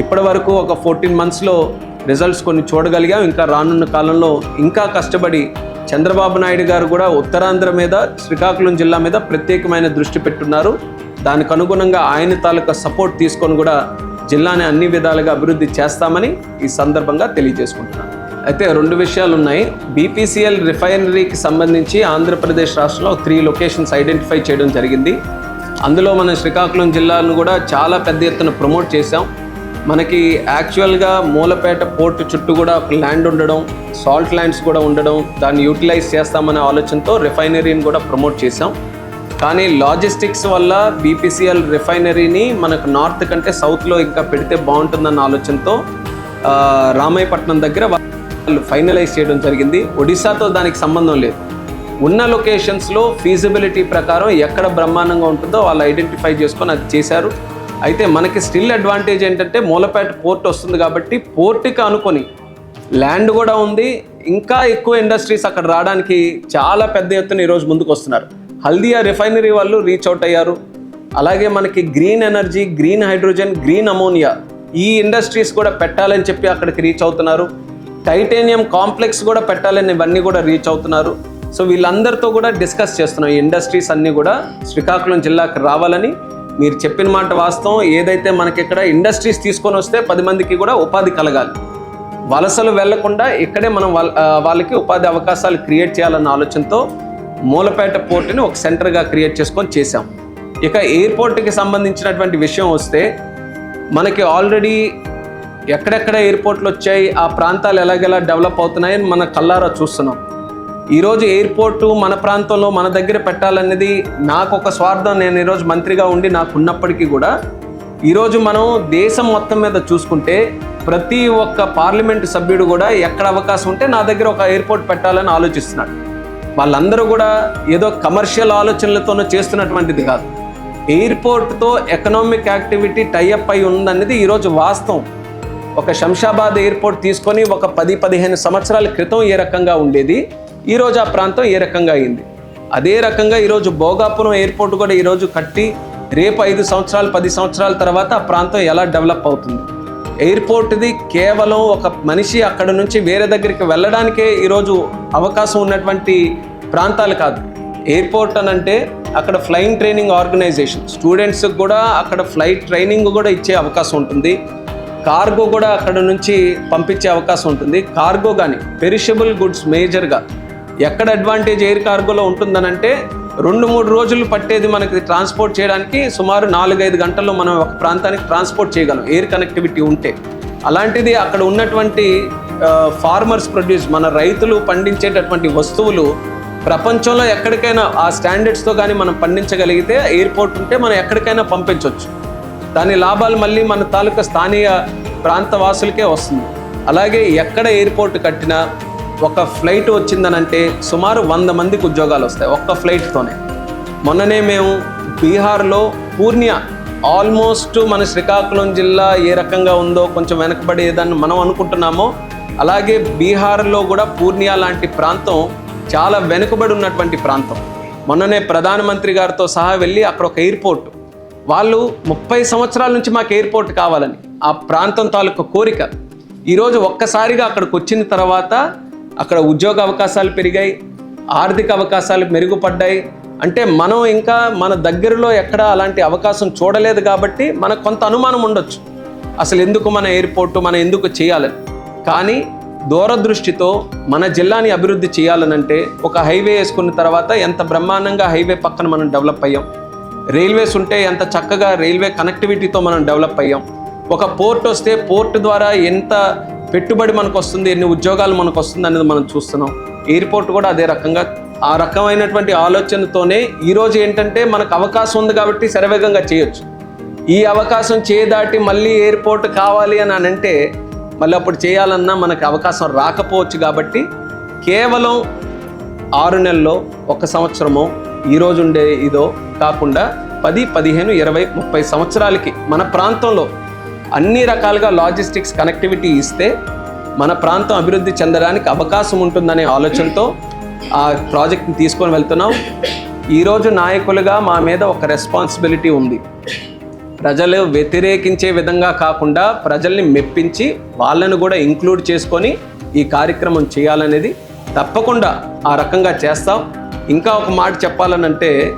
A: ఇప్పటి వరకు ఒక ఫోర్టీన్ మంత్స్లో రిజల్ట్స్ కొన్ని చూడగలిగాం. ఇంకా రానున్న కాలంలో ఇంకా కష్టపడి చంద్రబాబు నాయుడు గారు కూడా ఉత్తరాంధ్ర మీద శ్రీకాకుళం జిల్లా మీద ప్రత్యేకమైన దృష్టి పెట్టున్నారు. దానికి అనుగుణంగా ఆయన తాలూకా సపోర్ట్ తీసుకొని కూడా జిల్లాని అన్ని విధాలుగా అభివృద్ధి చేస్తామని ఈ సందర్భంగా తెలియజేసుకుంటున్నాను. అయితే రెండు విషయాలు ఉన్నాయి. బీపీసీఎల్ రిఫైనరీకి సంబంధించి ఆంధ్రప్రదేశ్ రాష్ట్రంలో త్రీ లొకేషన్స్ ఐడెంటిఫై చేయడం జరిగింది. అందులో మనం శ్రీకాకుళం జిల్లాను కూడా చాలా పెద్ద ఎత్తున ప్రమోట్ చేశాం. మనకి యాక్చువల్గా మూలపేట పోర్టు చుట్టూ కూడా ఒక ల్యాండ్ ఉండడం సాల్ట్ ల్యాండ్స్ కూడా ఉండడం దాన్ని యూటిలైజ్ చేస్తామనే ఆలోచనతో రిఫైనరీని కూడా ప్రమోట్ చేశాం. కానీ లాజిస్టిక్స్ వల్ల బీపీసీఎల్ రిఫైనరీని మనకు నార్త్ కంటే సౌత్లో ఇంకా పెడితే బాగుంటుందన్న ఆలోచనతో రామాయపట్నం దగ్గర వాళ్ళు ఫైనలైజ్ చేయడం జరిగింది. ఒడిశాతో దానికి సంబంధం లేదు. ఉన్న లొకేషన్స్లో ఫీజిబిలిటీ ప్రకారం ఎక్కడ బ్రహ్మాండంగా ఉంటుందో వాళ్ళు ఐడెంటిఫై చేసుకొని అది చేశారు. అయితే మనకి స్టిల్ అడ్వాంటేజ్ ఏంటంటే మూలపేట పోర్ట్ వస్తుంది కాబట్టి పోర్ట్కి అనుకొని ల్యాండ్ కూడా ఉంది. ఇంకా ఎక్కువ ఇండస్ట్రీస్ అక్కడ రావడానికి చాలా పెద్ద ఎత్తున ఈరోజు ముందుకు వస్తున్నారు. హల్దియా రిఫైనరీ వాళ్ళు రీచ్ అవుట్ అయ్యారు. అలాగే మనకి green energy green hydrogen green ammonia ఈ ఇండస్ట్రీస్ కూడా పెట్టాలని చెప్పి అక్కడికి రీచ్ అవుతున్నారు. టైటేనియం కాంప్లెక్స్ కూడా పెట్టాలని ఇవన్నీ కూడా రీచ్ అవుతున్నారు. సో వీళ్ళందరితో కూడా డిస్కస్ చేస్తున్నాం. ఈ ఇండస్ట్రీస్ అన్నీ కూడా శ్రీకాకుళం జిల్లాకి రావాలని. మీరు చెప్పిన మాట వాస్తవం. ఏదైతే మనకి ఇక్కడ ఇండస్ట్రీస్ తీసుకొని వస్తే పది మందికి కూడా ఉపాధి కలగాలి. వలసలు వెళ్ళకుండా ఇక్కడే మనం వాళ్ళ వాళ్ళకి ఉపాధి అవకాశాలు క్రియేట్ చేయాలన్న ఆలోచనతో మూలపేట పోర్టుని ఒక సెంటర్గా క్రియేట్ చేసుకొని చేశాం. ఇక ఎయిర్పోర్ట్కి సంబంధించినటువంటి విషయం వస్తే మనకి ఆల్రెడీ ఎక్కడెక్కడ ఎయిర్పోర్ట్లు వచ్చాయి ఆ ప్రాంతాలు ఎలాగెలా డెవలప్ అవుతున్నాయని మన కల్లారా చూస్తున్నాం. ఈరోజు ఎయిర్పోర్టు మన ప్రాంతంలో మన దగ్గర పెట్టాలనేది నాకు ఒక స్వార్థం. నేను ఈరోజు మంత్రిగా ఉండి నాకు ఉన్నప్పటికీ కూడా ఈరోజు మనం దేశం మొత్తం మీద చూసుకుంటే ప్రతి ఒక్క పార్లమెంటు సభ్యుడు కూడా ఎక్కడ అవకాశం ఉంటే నా దగ్గర ఒక ఎయిర్పోర్ట్ పెట్టాలని ఆలోచిస్తున్నాడు. వాళ్ళందరూ కూడా ఏదో కమర్షియల్ ఆలోచనలతోనూ చేస్తున్నటువంటిది కాదు. ఎయిర్పోర్ట్తో ఎకనామిక్ యాక్టివిటీ టైఅప్ అయి ఉందనేది ఈరోజు వాస్తవం. ఒక శంషాబాద్ ఎయిర్పోర్ట్ తీసుకొని ఒక పది పదిహేను సంవత్సరాల క్రితం ఏ రకంగా ఉండేది? ఈరోజు ఆ ప్రాంతం ఏ రకంగా అయింది? అదే రకంగా ఈరోజు భోగాపురం ఎయిర్పోర్ట్ కూడా ఈరోజు కట్టి రేపు ఐదు సంవత్సరాలు పది సంవత్సరాల తర్వాత ఆ ప్రాంతం ఎలా డెవలప్ అవుతుంది? ఎయిర్పోర్ట్ది కేవలం ఒక మనిషి అక్కడ నుంచి వేరే దగ్గరికి వెళ్ళడానికే ఈరోజు అవకాశం ఉన్నటువంటి ప్రాంతాలు కాదు. ఎయిర్పోర్ట్ అని అంటే అక్కడ ఫ్లయింగ్ ట్రైనింగ్ ఆర్గనైజేషన్. స్టూడెంట్స్కి కూడా అక్కడ ఫ్లైట్ ట్రైనింగ్ కూడా ఇచ్చే అవకాశం ఉంటుంది. కార్గో కూడా అక్కడ నుంచి పంపించే అవకాశం ఉంటుంది. కార్గో కానీ పెరిషబుల్ గుడ్స్ మేజర్గా ఎక్కడ అడ్వాంటేజ్ ఎయిర్ కార్గోలో ఉంటుందనంటే రెండు మూడు రోజులు పట్టేది మనకి ట్రాన్స్పోర్ట్ చేయడానికి సుమారు నాలుగైదు గంటల్లో మనం ఒక ప్రాంతానికి ట్రాన్స్పోర్ట్ చేయగలం ఎయిర్ కనెక్టివిటీ ఉంటే. అలాంటిది అక్కడ ఉన్నటువంటి ఫార్మర్స్ ప్రొడ్యూస్ మన రైతులు పండించేటటువంటి వస్తువులు ప్రపంచంలో ఎక్కడికైనా ఆ స్టాండర్డ్స్తో కానీ మనం పండించగలిగితే ఎయిర్పోర్ట్ ఉంటే మనం ఎక్కడికైనా పంపించవచ్చు దాని లాభాలు మళ్ళీ మన తాలూకా స్థానియ ప్రాంత వాసులకే వస్తుంది. అలాగే ఎక్కడ ఎయిర్పోర్ట్ కట్టినా ఒక ఫ్లైట్ వచ్చిందనంటే సుమారు వంద మందికి ఉద్యోగాలు వస్తాయి ఒక్క ఫ్లైట్తోనే. మొన్ననే మేము బీహార్లో పూర్ణియా ఆల్మోస్ట్ మన శ్రీకాకుళం జిల్లా ఏ రకంగా ఉందో కొంచెం వెనకబడేదాన్ని మనం అనుకుంటున్నామో అలాగే బీహార్లో కూడా పూర్ణియా లాంటి ప్రాంతం చాలా వెనుకబడి ఉన్నటువంటి ప్రాంతం. మొన్ననే ప్రధానమంత్రి గారితో సహా వెళ్ళి అక్కడ ఒక ఎయిర్పోర్ట్. వాళ్ళు ముప్పై సంవత్సరాల నుంచి మాకు ఎయిర్పోర్ట్ కావాలని ఆ ప్రాంతం తాలూకు కోరిక. ఈరోజు ఒక్కసారిగా అక్కడికి వచ్చిన తర్వాత అక్కడ ఉద్యోగ అవకాశాలు పెరిగాయి ఆర్థిక అవకాశాలు మెరుగుపడ్డాయి. అంటే మనం ఇంకా మన దగ్గరలో ఎక్కడ అలాంటి అవకాశం చూడలేదు కాబట్టి మనకు కొంత అనుమానం ఉండొచ్చు. అసలు ఎందుకు మన ఎయిర్పోర్టు మనం ఎందుకు చేయాలని కానీ దూరదృష్టితో మన జిల్లాని అభివృద్ధి చేయాలనంటే ఒక హైవే వేసుకున్న తర్వాత ఎంత బ్రహ్మాండంగా హైవే పక్కన మనం డెవలప్ అయ్యాం. రైల్వేస్ ఉంటే ఎంత చక్కగా రైల్వే కనెక్టివిటీతో మనం డెవలప్ అయ్యాం. ఒక పోర్ట్ వస్తే పోర్ట్ ద్వారా ఎంత పెట్టుబడి మనకు వస్తుంది ఎన్ని ఉద్యోగాలు మనకు వస్తుంది అనేది మనం చూస్తున్నాం. ఎయిర్పోర్ట్ కూడా అదే రకంగా. ఆ రకమైనటువంటి ఆలోచనతోనే ఈరోజు ఏంటంటే మనకు అవకాశం ఉంది కాబట్టి శరవేగంగా చేయొచ్చు. ఈ అవకాశం చేయదాటి మళ్ళీ ఎయిర్పోర్ట్ కావాలి అని అని అంటే మళ్ళీ అప్పుడు చేయాలన్నా మనకు అవకాశం రాకపోవచ్చు కాబట్టి కేవలం ఆరు నెలల్లో ఒక సంవత్సరమో ఈరోజు ఉండే ఇదో కాకుండా పది పదిహేను ఇరవై ముప్పై సంవత్సరాలకి మన ప్రాంతంలో అన్ని రకాలుగా లాజిస్టిక్స్ కనెక్టివిటీ ఇస్తే మన ప్రాంతం అభివృద్ధి చెందడానికి అవకాశం ఉంటుందనే ఆలోచనతో ఆ ప్రాజెక్ట్ని తీసుకొని వెళ్తున్నాం. ఈరోజు నాయకులుగా మా మీద ఒక రెస్పాన్సిబిలిటీ ఉంది. ప్రజలు వ్యతిరేకించే విధంగా కాకుండా ప్రజల్ని మెప్పించి వాళ్ళను కూడా ఇంక్లూడ్ చేసుకొని ఈ కార్యక్రమం చేయాలనేది తప్పకుండా ఆ రకంగా చేస్తాం. ఇంకా ఒక మాట చెప్పాలనంటే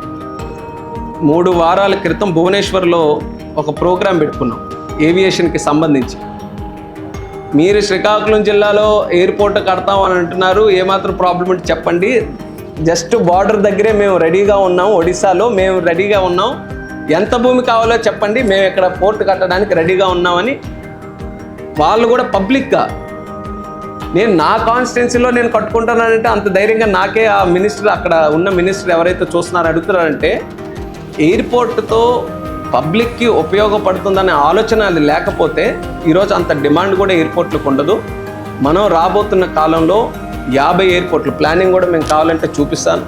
A: మూడు వారాల క్రితం భువనేశ్వర్లో ఒక ప్రోగ్రాం పెట్టుకున్నాం. ఏవియేషన్కి సంబంధించి. మీరు శ్రీకాకుళం జిల్లాలో ఎయిర్పోర్ట్ కడతాం అని అంటున్నారు ఏమాత్రం ప్రాబ్లం అంటే చెప్పండి. జస్ట్ బార్డర్ దగ్గరే మేము రెడీగా ఉన్నాం ఒడిశాలో మేము రెడీగా ఉన్నాం. ఎంత భూమి కావాలో చెప్పండి మేము ఇక్కడ పోర్ట్ కట్టడానికి రెడీగా ఉన్నామని. వాళ్ళు కూడా పబ్లిక్గా నేను నా కాన్స్టిట్యున్సీలో నేను కట్టుకుంటానంటే అంత ధైర్యంగా నాకే ఆ మినిస్టర్ అక్కడ ఉన్న మినిస్టర్ ఎవరైతే చూస్తున్నారో అడుగుతున్నారంటే ఎయిర్పోర్ట్తో పబ్లిక్కి ఉపయోగపడుతుందనే ఆలోచన అది లేకపోతే ఈరోజు అంత డిమాండ్ కూడా ఎయిర్పోర్ట్లకు ఉండదు. మనం రాబోతున్న కాలంలో యాభై ఎయిర్పోర్ట్లు ప్లానింగ్ కూడా మేము కావాలంటే చూపిస్తాను.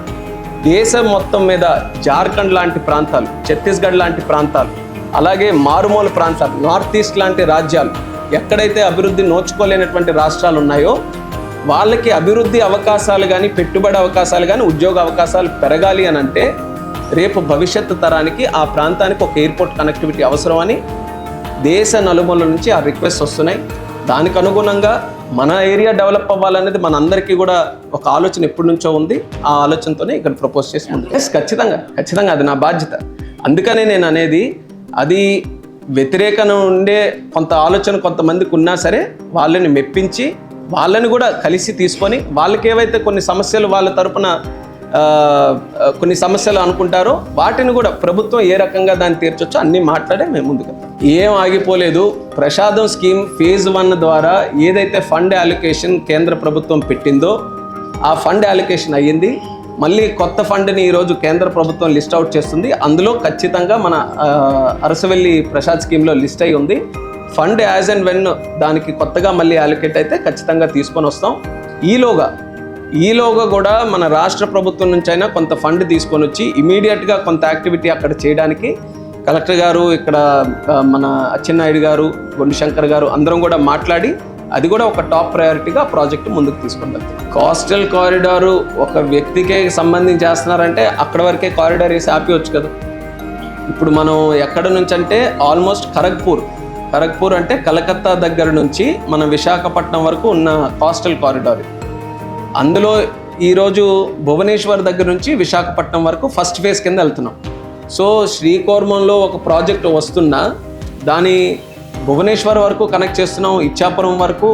A: దేశం మొత్తం మీద జార్ఖండ్ లాంటి ప్రాంతాలు ఛత్తీస్గఢ్ లాంటి ప్రాంతాలు అలాగే మారుమూల ప్రాంతాలు నార్త్ ఈస్ట్ లాంటి రాజ్యాలు ఎక్కడైతే అభివృద్ధి నోచుకోలేనటువంటి రాష్ట్రాలు ఉన్నాయో వాళ్ళకి అభివృద్ధి అవకాశాలు కానీ పెట్టుబడి అవకాశాలు కానీ ఉద్యోగ అవకాశాలు పెరగాలి అని అంటే రేపు భవిష్యత్తు తరానికి ఆ ప్రాంతానికి ఒక ఎయిర్పోర్ట్ కనెక్టివిటీ అవసరమని దేశ నలుమూల నుంచి ఆ రిక్వెస్ట్ వస్తున్నాయి. దానికి అనుగుణంగా మన ఏరియా డెవలప్ అవ్వాలనేది మన అందరికీ కూడా ఒక ఆలోచన ఎప్పటి నుంచో ఉంది. ఆ ఆలోచనతోనే ఇక్కడ ప్రపోజ్ చేసి ఎస్ ఖచ్చితంగా. ఖచ్చితంగా అది నా బాధ్యత. అందుకనే నేను అనేది అది వ్యతిరేకన ఉండే కొంత ఆలోచన కొంతమందికి ఉన్నా సరే వాళ్ళని మెప్పించి వాళ్ళని కూడా కలిసి తీసుకొని వాళ్ళకి ఏవైతే కొన్ని సమస్యలు వాళ్ళ తరపున కొన్ని సమస్యలు అనుకుంటారో వాటిని కూడా ప్రభుత్వం ఏ రకంగా దాన్ని తీర్చొచ్చో అన్నీ మాట్లాడే మేము ముందుకు ఏం ఆగిపోలేదు. ప్రసాదం స్కీమ్ ఫేజ్ వన్ ద్వారా ఏదైతే ఫండ్ అలొకేషన్ కేంద్ర ప్రభుత్వం పెట్టిందో ఆ ఫండ్ అలొకేషన్ అయ్యింది. మళ్ళీ కొత్త ఫండ్ని ఈరోజు కేంద్ర ప్రభుత్వం లిస్ట్ అవుట్ చేస్తుంది. అందులో ఖచ్చితంగా మన అరసవెల్లి ప్రసాద్ స్కీమ్లో లిస్ట్ అయి ఉంది. ఫండ్ యాజ్ అండ్ వెన్ దానికి కొత్తగా మళ్ళీ అలొకేట్ అయితే ఖచ్చితంగా తీసుకొని వస్తాం. ఈలోగా ఈలోగా కూడా మన రాష్ట్ర ప్రభుత్వం నుంచి అయినా కొంత ఫండ్ తీసుకొని వచ్చి ఇమీడియట్గా కొంత యాక్టివిటీ అక్కడ చేయడానికి కలెక్టర్ గారు ఇక్కడ మన అచ్చెన్నాయుడు గారు గుండిశంకర్ గారు అందరం కూడా మాట్లాడి అది కూడా ఒక టాప్ ప్రయారిటీగా ప్రాజెక్ట్ ముందుకు తీసుకుంటారు కాస్టల్ కోస్టల్ కారిడారు ఒక వ్యక్తికే సంబంధించి చేస్తున్నారంటే అక్కడ వరకే కారిడార్ వేసి ఆపేయచ్చు కదా. ఇప్పుడు మనం ఎక్కడ నుంచి అంటే ఆల్మోస్ట్ ఖరగ్పూర్. ఖరగ్పూర్ అంటే కలకత్తా దగ్గర నుంచి మన విశాఖపట్నం వరకు ఉన్న కోస్టల్ కారిడార్ అందులో ఈరోజు భువనేశ్వర్ దగ్గర నుంచి విశాఖపట్నం వరకు ఫస్ట్ ఫేజ్ కింద వెళ్తున్నాం. సో శ్రీకోర్మంలో ఒక ప్రాజెక్ట్ వస్తున్నా దాని భువనేశ్వర్ వరకు కనెక్ట్ చేస్తున్నాం. ఇచ్చాపురం వరకు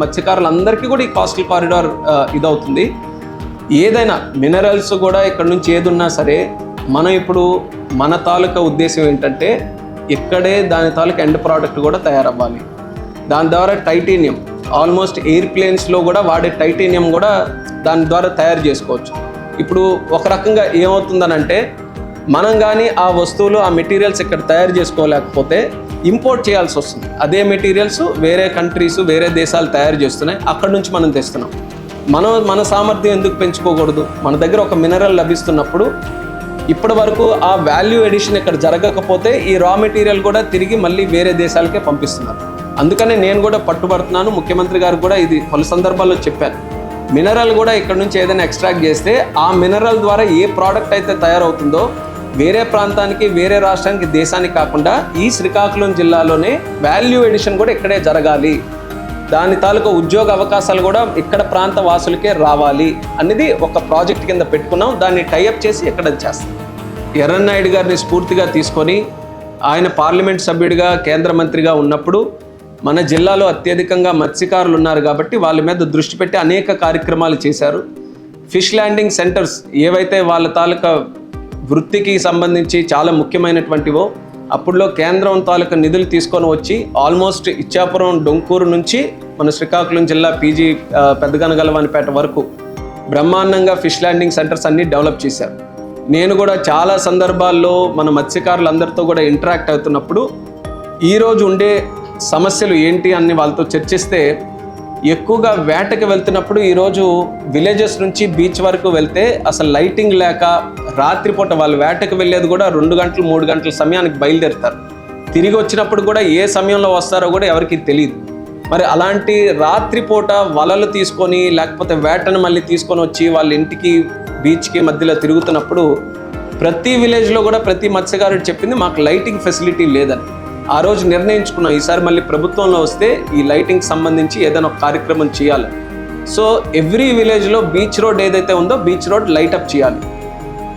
A: మత్స్యకారులందరికీ కూడా ఈ కాస్టల్ కారిడార్ ఇదవుతుంది. ఏదైనా మినరల్స్ కూడా ఇక్కడ నుంచి ఏది ఉన్నా సరే మనం ఇప్పుడు మన తాలూకా ఉద్దేశం ఏంటంటే ఇక్కడే దాని తాలూకా ఎండ్ ప్రోడక్ట్ కూడా తయారవ్వాలి. దాని ద్వారా టైటీనియం ఆల్మోస్ట్ ఎయిర్ ప్లేన్స్లో కూడా వాడే టైటీనియం కూడా దాని ద్వారా తయారు చేసుకోవచ్చు. ఇప్పుడు ఒక రకంగా ఏమవుతుందనంటే మనం కానీ ఆ వస్తువులు ఆ మెటీరియల్స్ ఇక్కడ తయారు చేసుకోలేకపోతే ఇంపోర్ట్ చేయాల్సి వస్తుంది. అదే మెటీరియల్స్ వేరే కంట్రీస్ వేరే దేశాలు తయారు చేస్తున్నాయి అక్కడ నుంచి మనం తెస్తున్నాం. మనం మన సామర్థ్యం ఎందుకు పెంచుకోకూడదు? మన దగ్గర ఒక మినరల్ లభిస్తున్నప్పుడు ఇప్పటి వరకు ఆ వాల్యూ ఎడిషన్ ఇక్కడ జరగకపోతే ఈ రా మెటీరియల్ కూడా తిరిగి మళ్ళీ వేరే దేశాలకే పంపిస్తున్నారు. అందుకనే నేను కూడా పట్టుబడుతున్నాను. ముఖ్యమంత్రి గారు కూడా ఇది పలు సందర్భాల్లో చెప్పాను మినరల్ కూడా ఇక్కడ నుంచి ఏదైనా ఎక్స్ట్రాక్ట్ చేస్తే ఆ మినరల్ ద్వారా ఏ ప్రోడక్ట్ అయితే తయారవుతుందో వేరే ప్రాంతానికి వేరే రాష్ట్రానికి దేశానికి కాకుండా ఈ శ్రీకాకుళం జిల్లాలోనే వాల్యూ ఎడిషన్ కూడా ఇక్కడే జరగాలి. దాని తాలూకా ఉద్యోగ అవకాశాలు కూడా ఇక్కడ ప్రాంత వాసులకే రావాలి అనేది ఒక ప్రాజెక్ట్ కింద పెట్టుకున్నాం. దాన్ని టైఅప్ చేసి ఇక్కడ చేస్తాం. ఎర్రన్నాయుడు గారిని స్ఫూర్తిగా తీసుకొని ఆయన పార్లమెంట్ సభ్యుడిగా కేంద్ర మంత్రిగా ఉన్నప్పుడు మన జిల్లాలో అత్యధికంగా మత్స్యకారులు ఉన్నారు కాబట్టి వాళ్ళ మీద దృష్టి పెట్టి అనేక కార్యక్రమాలు చేశారు. ఫిష్ ల్యాండింగ్ సెంటర్స్ ఏవైతే వాళ్ళ తాలూకా వృత్తికి సంబంధించి చాలా ముఖ్యమైనటువంటివో అప్పుడులో కేంద్రం తాలూకా నిధులు తీసుకొని వచ్చి ఆల్మోస్ట్ ఇచ్చాపురం డొంకూరు నుంచి మన శ్రీకాకుళం జిల్లా పీజీ పెద్దగనగలవానిపేట వరకు బ్రహ్మాండంగా ఫిష్ ల్యాండింగ్ సెంటర్స్ అన్ని డెవలప్ చేశారు. నేను కూడా చాలా సందర్భాల్లో మన మత్స్యకారులందరితో కూడా ఇంటరాక్ట్ అవుతున్నప్పుడు ఈరోజు ఉండే సమస్యలు ఏంటి అని వాళ్ళతో చర్చిస్తే ఎక్కువగా వేటకి వెళ్తున్నప్పుడు ఈరోజు విలేజెస్ నుంచి బీచ్ వరకు వెళ్తే అసలు లైటింగ్ లేక రాత్రిపూట వాళ్ళు వేటకు వెళ్ళేది కూడా రెండు గంటలు మూడు గంటల సమయానికి బయలుదేరుతారు. తిరిగి వచ్చినప్పుడు కూడా ఏ సమయంలో వస్తారో కూడా ఎవరికి తెలియదు మరి అలాంటి రాత్రిపూట వలలు తీసుకొని లేకపోతే వేటను మళ్ళీ తీసుకొని వచ్చి వాళ్ళ ఇంటికి బీచ్కి మధ్యలో తిరుగుతున్నప్పుడు ప్రతి విలేజ్లో కూడా ప్రతి మత్స్యకారుడు చెప్పింది మాకు లైటింగ్ ఫెసిలిటీ లేదని. ఆ రోజు నిర్ణయించుకున్నాం ఈసారి మళ్ళీ ప్రభుత్వంలో వస్తే ఈ లైటింగ్ సంబంధించి ఏదైనా ఒక కార్యక్రమం చేయాలి. సో ఎవ్రీ విలేజ్లో బీచ్ రోడ్ ఏదైతే ఉందో బీచ్ రోడ్ లైట్ అప్ చేయాలి.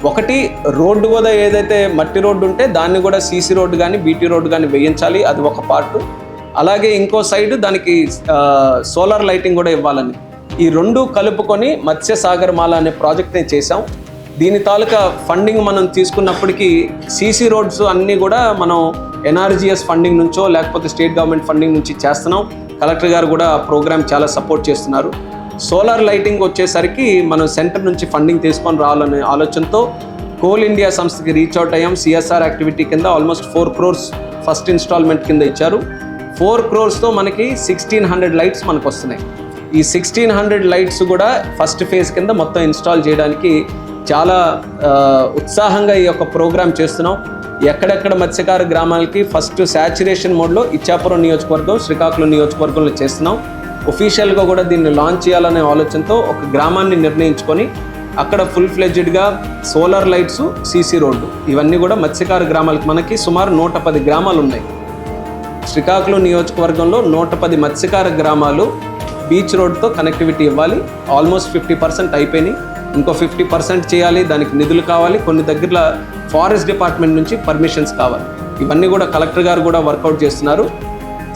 A: ఒకటి రోడ్డు కూడా ఏదైతే మట్టి రోడ్డు ఉంటే దాన్ని కూడా సీసీ రోడ్డు కానీ బీటీ రోడ్డు కానీ వేయించాలి అది ఒక పార్ట్. అలాగే ఇంకో సైడ్ దానికి సోలార్ లైటింగ్ కూడా ఇవ్వాలని. ఈ రెండు కలుపుకొని మత్స్య సాగర్ మాల అనే ప్రాజెక్ట్ని చేసాం దీని తాలూకా ఫండింగ్ మనం తీసుకున్నప్పటికీ సీసీ రోడ్స్ అన్నీ కూడా మనం ఎన్ఆర్జిఎస్ ఫండింగ్ నుంచో లేకపోతే స్టేట్ గవర్నమెంట్ ఫండింగ్ నుంచి చేస్తున్నాం. కలెక్టర్ గారు కూడా ప్రోగ్రామ్ చాలా సపోర్ట్ చేస్తున్నారు. సోలార్ లైటింగ్ వచ్చేసరికి మనం సెంటర్ నుంచి ఫండింగ్ తీసుకొని రావాలనే ఆలోచనతో కోల్ ఇండియా సంస్థకి రీచ్ అవుట్ అయ్యాం. సిఎస్ఆర్ యాక్టివిటీ కింద almost four crores first instalment కింద ఇచ్చారు. ఫోర్ క్రోర్స్తో మనకి సిక్స్టీన్ హండ్రెడ్ లైట్స్ మనకు వస్తున్నాయి ఈ సిక్స్టీన్ హండ్రెడ్ లైట్స్ కూడా ఫస్ట్ ఫేజ్ కింద మొత్తం ఇన్స్టాల్ చేయడానికి చాలా ఉత్సాహంగా ఈ యొక్క ప్రోగ్రాం చేస్తున్నాం. ఎక్కడెక్కడ మత్స్యకార గ్రామాలకి ఫస్ట్ శాచురేషన్ మోడ్లో ఇచ్చాపురం నియోజకవర్గం శ్రీకాకుళం నియోజకవర్గంలో చేస్తున్నాం. ఒఫీషియల్గా కూడా దీన్ని లాంచ్ చేయాలనే ఆలోచనతో ఒక గ్రామాన్ని నిర్ణయించుకొని అక్కడ ఫుల్ ఫ్లెడ్జ్డ్గా సోలార్ లైట్స్ సీసీ రోడ్డు ఇవన్నీ కూడా మత్స్యకార గ్రామాలకు మనకి సుమారు నూట పది గ్రామాలు ఉన్నాయి. శ్రీకాకుళం నియోజకవర్గంలో నూట పది మత్స్యకార గ్రామాలు బీచ్ రోడ్తో కనెక్టివిటీ ఇవ్వాలి. ఆల్మోస్ట్ ఫిఫ్టీ పర్సెంట్ అయిపోయినాయి. ఇంకో ఫిఫ్టీ పర్సెంట్ చేయాలి దానికి నిధులు కావాలి కొన్ని దగ్గర ఫారెస్ట్ డిపార్ట్మెంట్ నుంచి పర్మిషన్స్ కావాలి. ఇవన్నీ కూడా కలెక్టర్ గారు కూడా వర్కౌట్ చేస్తున్నారు.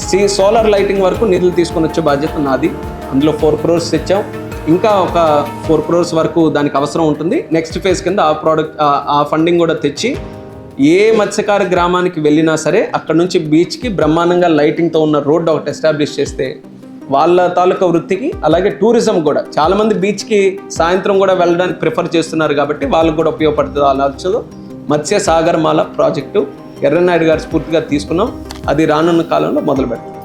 A: సి సోలార్ లైటింగ్ వరకు నిధులు తీసుకొని వచ్చే బాధ్యత నాది. అందులో ఫోర్ క్రోర్స్ తెచ్చాం. ఇంకా ఒక ఫోర్ క్రోర్స్ వరకు దానికి అవసరం ఉంటుంది. నెక్స్ట్ ఫేజ్ కింద ఆ ప్రోడక్ట్ ఆ ఫండింగ్ కూడా తెచ్చి ఏ మత్స్యకార గ్రామానికి వెళ్ళినా సరే అక్కడ నుంచి బీచ్కి బ్రహ్మాండంగా లైటింగ్తో ఉన్న రోడ్డు ఒకటి ఎస్టాబ్లిష్ చేస్తే వాళ్ళ తాలూకా వృత్తికి అలాగే టూరిజం కూడా. చాలామంది బీచ్కి సాయంత్రం కూడా వెళ్ళడానికి ప్రిఫర్ చేస్తున్నారు కాబట్టి వాళ్ళకు కూడా ఉపయోగపడుతుంది ఆలోచన మత్స్య సాగరమాల ప్రాజెక్టు ఎర్రనాయుడు గారు స్ఫూర్తిగా తీసుకున్నాం. అది రానున్న కాలంలో మొదలు పెడతాం